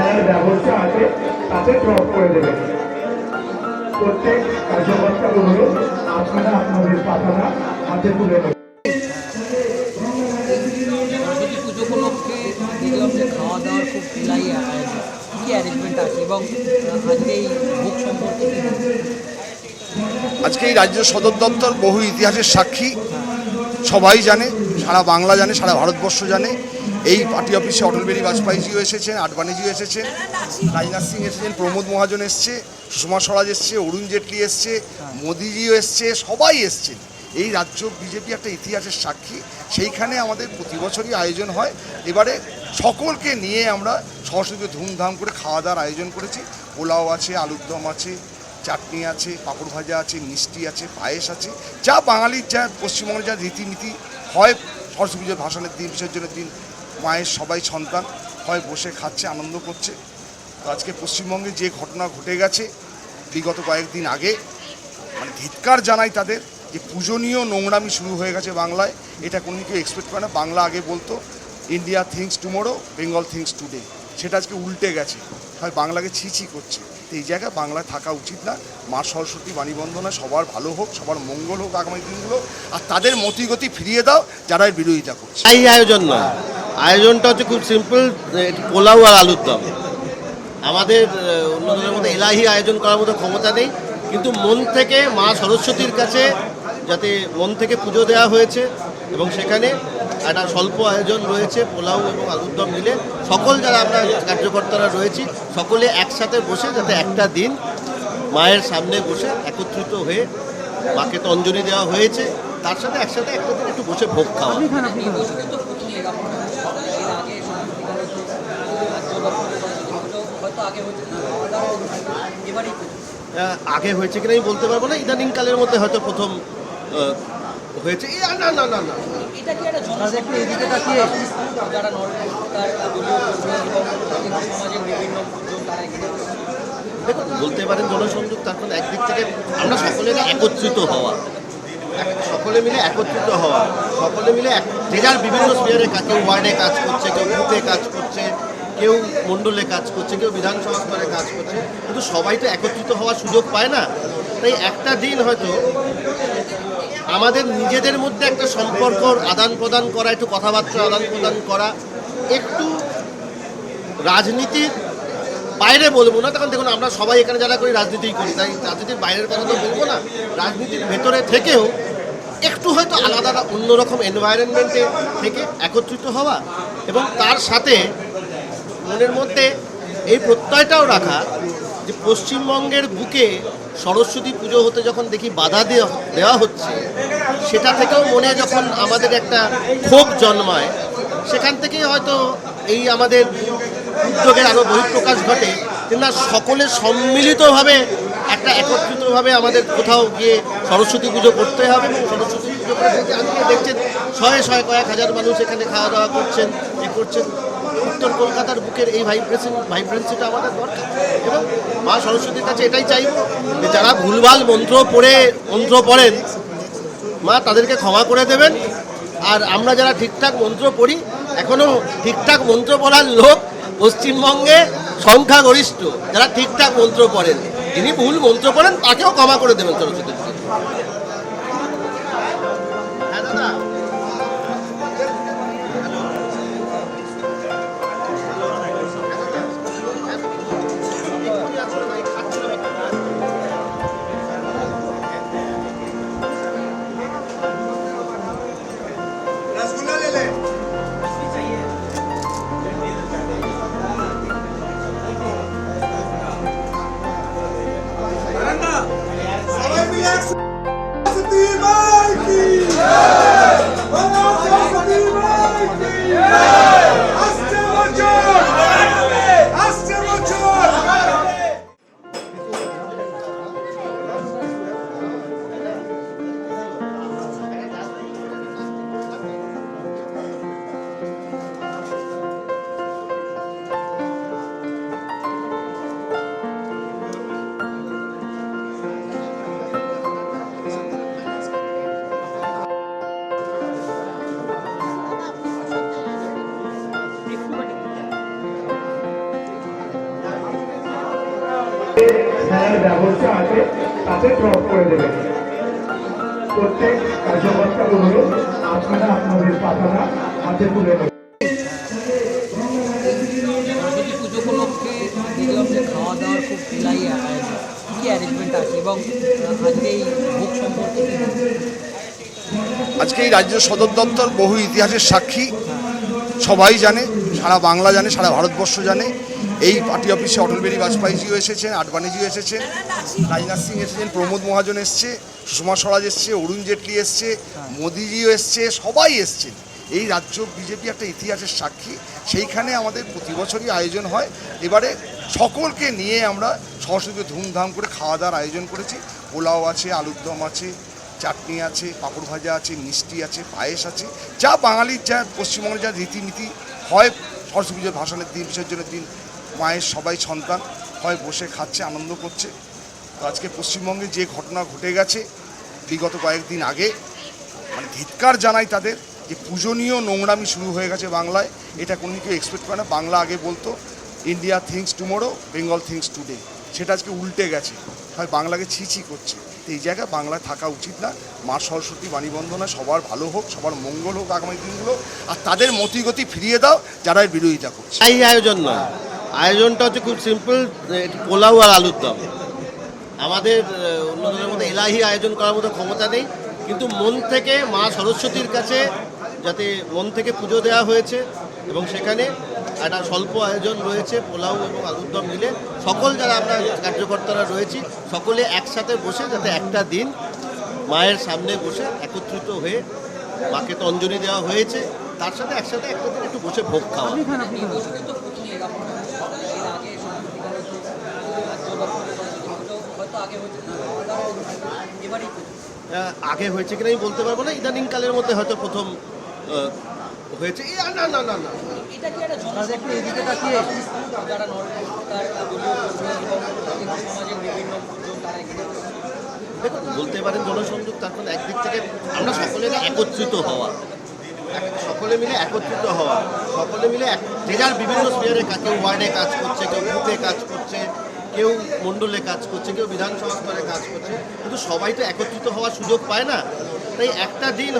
নেওয়ার ব্যবস্থা আছে তাতে ড্রপ করে দেবেন প্রত্যেক কার্যকর্তা অনুরোধ আপনারা আপনাদের পাতাটা হাতে তুলে নেবেন। খাওয়া দাওয়ার খুব আয়োজন। কী অ্যারেঞ্জমেন্ট আছে এবং আজকে এই সম্পর্কে আজকে এই রাজ্য সদর দপ্তর বহু ইতিহাসের সাক্ষী সবাই জানে। সারা বাংলা জানে, সারা ভারতবর্ষ জানে। এই পার্টি অফিসে অটল বিহারী বাজপেয়ীজিও এসেছেন আডবাণীজিও এসেছেন, রাজনাথ সিং এসেছেন, প্রমোদ মহাজন এসছে, সুষমা স্বরাজ এসছে, অরুণ জেটলি এসছে, মোদিজিও এসছে, সবাই এসছেন। এই রাজ্য বিজেপি একটা ইতিহাসের সাক্ষী, সেইখানে আমাদের প্রতি বছরই আয়োজন হয়। এবারে সকলকে নিয়ে আমরা সরস্বতী ধুমধাম করে খাওয়া দাওয়ার আয়োজন করেছি। পোলাও আছে, আলুর দম আছে, চাটনি আছে, পাঁপড় ভাজা আছে, মিষ্টি আছে, পায়েস আছে। যা বাঙালির, যা পশ্চিমবঙ্গের যা রীতিনীতি হয় সরস্বতী পুজোর ভাষণের দিন, বিসর্জনের দিন মায়ের সবাই সন্তান হয়, বসে খাচ্ছে, আনন্দ করছে। তো আজকে পশ্চিমবঙ্গে যে ঘটনা ঘটে গেছে, বিগত কয়েকদিন আগে মানে ধিৎকার জানাই তাদের যে পূজনীয় নোংরামি শুরু হয়ে গেছে বাংলায়। এটা কোনো কেউ এক্সপেক্ট করে না। বাংলা আগে বলতো India thinks tomorrow Bengal thinks today সেটা আজকে উল্টে গেছে। হয় বাংলাকে ছি ছি করছে। তো এই জায়গায় বাংলায় থাকা উচিত না। মা সরস্বতী বাণী বন্দনা সবার ভালো হোক, সবার মঙ্গল হোক আগামী দিনগুলো, আর তাদের মতিগতি ফিরিয়ে দাও যারা বিরোধিতা করছে। এই আয়োজন নয়। আয়োজনটা হচ্ছে খুব সিম্পল পোলাও আর আলুর দম। আমাদের অন্যদের মধ্যে এলাহি আয়োজন করার মতো ক্ষমতা নেই, কিন্তু মন থেকে মা সরস্বতীর কাছে যাতে মন থেকে পুজো দেওয়া হয়েছে, এবং সেখানে একটা স্বল্প আয়োজন রয়েছে পোলাও এবং আলুর দম মিলে। সকল যারা আমরা কার্যকর্তারা রয়েছি সকলে একসাথে বসে যাতে একটা দিন মায়ের সামনে বসে একত্রিত হয়ে মাকে তো অঞ্জলি দেওয়া হয়েছে তার সাথে একসাথে একটা দিন একটু বসে ভোগ খাওয়া। আগে হয়েছে কিনা আমি বলতে পারব না ইদানিং কালের মধ্যে হয়তো প্রথম হয়েছে। এ, না না না না এটা কি একটা সমাজের বিভিন্ন তারা দেখুন বলতে পারেন জনসংযোগ তার মানে একদিক থেকে আমরা সকলে একত্রিত হওয়া। সকলে মিলে একত্রিত হওয়া। সকলে মিলে এক- যে যার বিভিন্ন স্পেয়ারে কাজ কেউ ওয়ার্ডে কাজ করছে কেউ বুথে কাজ করছে কেউ মণ্ডলে কাজ করছে, কেউ বিধানসভা স্তরে কাজ করছে, কিন্তু সবাই তো একত্রিত হওয়ার সুযোগ পায় না। তাই একটা দিন হয়তো আমাদের নিজেদের মধ্যে একটা সম্পর্ক আদান প্রদান করা, একটু কথাবার্তা আদান প্রদান করা, একটু রাজনীতির বাইরে বলব না তখন দেখুন আমরা সবাই এখানে যারা করি, রাজনীতিই করি, তাই রাজনীতির বাইরের কথা তো বলব না। রাজনীতির ভেতরে থেকেও একটু হয়তো আলাদা অন্যরকম এনভায়রনমেন্টে থেকে একত্রিত হওয়া এবং তার সাথে মনের মধ্যে এই প্রত্যয়টাও রাখা যে পশ্চিমবঙ্গের বুকে সরস্বতী পুজো হতে যখন দেখি বাধা দেওয়া হচ্ছে, সেটা থেকেও মনে যখন আমাদের একটা ক্ষোভ জন্মায়, সেখান থেকেই হয়তো এই আমাদের উদ্যোগের আরও বহিঃপ্রকাশ ঘটে না সকলে সম্মিলিতভাবে একটা একত্রিতভাবে আমাদের কোথাও গিয়ে সরস্বতী পুজো করতে হবে, এবং সরস্বতী পুজো করে দেখছেন, শয়ে শয়ে কয়েক হাজার মানুষ এখানে খাওয়া দাওয়া করছেন এ করছেন। উত্তর কলকাতার বুকের এই ভাইব্রেশন ভাইব্রেন্সিটা আমাদের দরকার। এবং মা সরস্বতীর কাছে এটাই চাইব যে যারা ভুলভাল মন্ত্র পড়ে, মন্ত্র পড়েন, মা তাদেরকে ক্ষমা করে দেবেন। আর আমরা যারা ঠিকঠাক মন্ত্র পড়ি এখনও ঠিকঠাক মন্ত্র পড়ার লোক পশ্চিমবঙ্গে সংখ্যাগরিষ্ঠ, যারা ঠিকঠাক মন্ত্র পড়েন। যিনি ভুল মন্ত্র পড়েন, তাকেও ক্ষমা করে দেবেন সরস্বতী। হ্যাঁ দাদা। সবাই ব্যবস্থা আছে তাতে ড্রপ করে দেবেন প্রত্যেক কার্যকর্তা অনুরোধ আপনারা আপনাদের পাতাটা হাতে তুলে নেবেন। উপলক্ষে দেখলাম যে খাওয়া দাওয়ার খুব আয়োজন কী অ্যারেঞ্জমেন্ট আছে এবং আজকে এই ভোগ সম্পর্কে আজকে এই রাজ্য সদর দপ্তর বহু ইতিহাসের সাক্ষী সবাই জানে। সারা বাংলা জানে, সারা ভারতবর্ষ জানে। এই পার্টি অফিসে অটল বিহারী বাজপেয়ীজিও এসেছেন, আডবাণীজিও এসেছেন, রাজনাথ সিং এসেছেন, প্রমোদ মহাজন এসছে, সুষমা স্বরাজ এসছে, অরুণ জেটলি এসছে, মোদিজিও এসছে, সবাই এসছেন। এই রাজ্য বিজেপি একটা ইতিহাসের সাক্ষী। সেইখানে আমাদের প্রতি বছরই আয়োজন হয়। এবারে সকলকে নিয়ে আমরা সরস্বতী ধুমধাম করে খাওয়া দাওয়ার আয়োজন করেছি। পোলাও আছে, আলুর দম আছে, চাটনি আছে, পাঁপড় ভাজা আছে, মিষ্টি আছে, পায়েস আছে। যা বাঙালির, যা পশ্চিমবঙ্গের যা রীতিনীতি হয় সরস্বতী পুজোর ভাষণের দিন বিসর্জনের দিন, মায়ের সবাই সন্তান, হয় বসে খাচ্ছে, আনন্দ করছে। তো আজকে পশ্চিমবঙ্গে যে ঘটনা ঘটে গেছে, বিগত কয়েকদিন আগে মানে ধিৎকার জানাই তাদের যে পূজনীয় নোংরামি শুরু হয়ে গেছে বাংলায়। এটা কোনো কেউ এক্সপেক্ট করে না। বাংলা আগে বলতো India thinks tomorrow Bengal thinks today সেটা আজকে উল্টে গেছে। হয় বাংলাকে ছি ছি করছে। এই জায়গায় বাংলায় থাকা উচিত না। মা সরস্বতী বাণীবন্দনা সবার ভালো হোক, সবার মঙ্গল হোক আগামী দিনগুলো, আর তাদের মতিগতি ফিরিয়ে দাও যারা এর বিরোধিতা করছে। এই আয়োজন নয়। আয়োজনটা হচ্ছে খুব সিম্পল পোলাও আর আলুর দম। আমাদের অন্যদের মধ্যে এলাহি আয়োজন করার মতো ক্ষমতা নেই। কিন্তু মন থেকে মা সরস্বতীর কাছে যাতে মন থেকে পুজো দেওয়া হয়েছে, এবং সেখানে একটা স্বল্প আয়োজন রয়েছে, পোলাও এবং আলুর দম মিলে। সকল যারা আমরা কার্যকর্তারা রয়েছি সকলে একসাথে বসে যাতে একটা দিন মায়ের সামনে বসে একত্রিত হয়ে মাকে তো অঞ্জলি দেওয়া হয়েছে তার সাথে একসাথে একটা দিন একটু বসে ভোগ খাওয়া। আগে হয়েছে কিনা আমি বলতে পারব না ইদানিং কালের মধ্যে হয়তো প্রথম হয়েছে। না না না না এটা কি একটা জনশক্তি এদিকে তাকিয়ে। যারা নর্মাল তার দলীয় সমাজের বিভিন্ন তারা এখানে দেখুন বলতে পারেন জনসংযোগ তার মানে একদিক থেকে আমরা সকলে একত্রিত হওয়া। সকলে মিলে একত্রিত হওয়া। সকলে মিলে এক- যে যার বিভিন্ন স্পেয়ারে কাজ কেউ ওয়ার্ডে কাজ করছে কেউ বুথে কাজ করছে কেউ মণ্ডলে কাজ করছে কেউ বিধানসভা স্তরে কাজ করছে। কিন্তু সবাই তো একত্রিত হওয়ার সুযোগ পায় না। তাই একটা দিন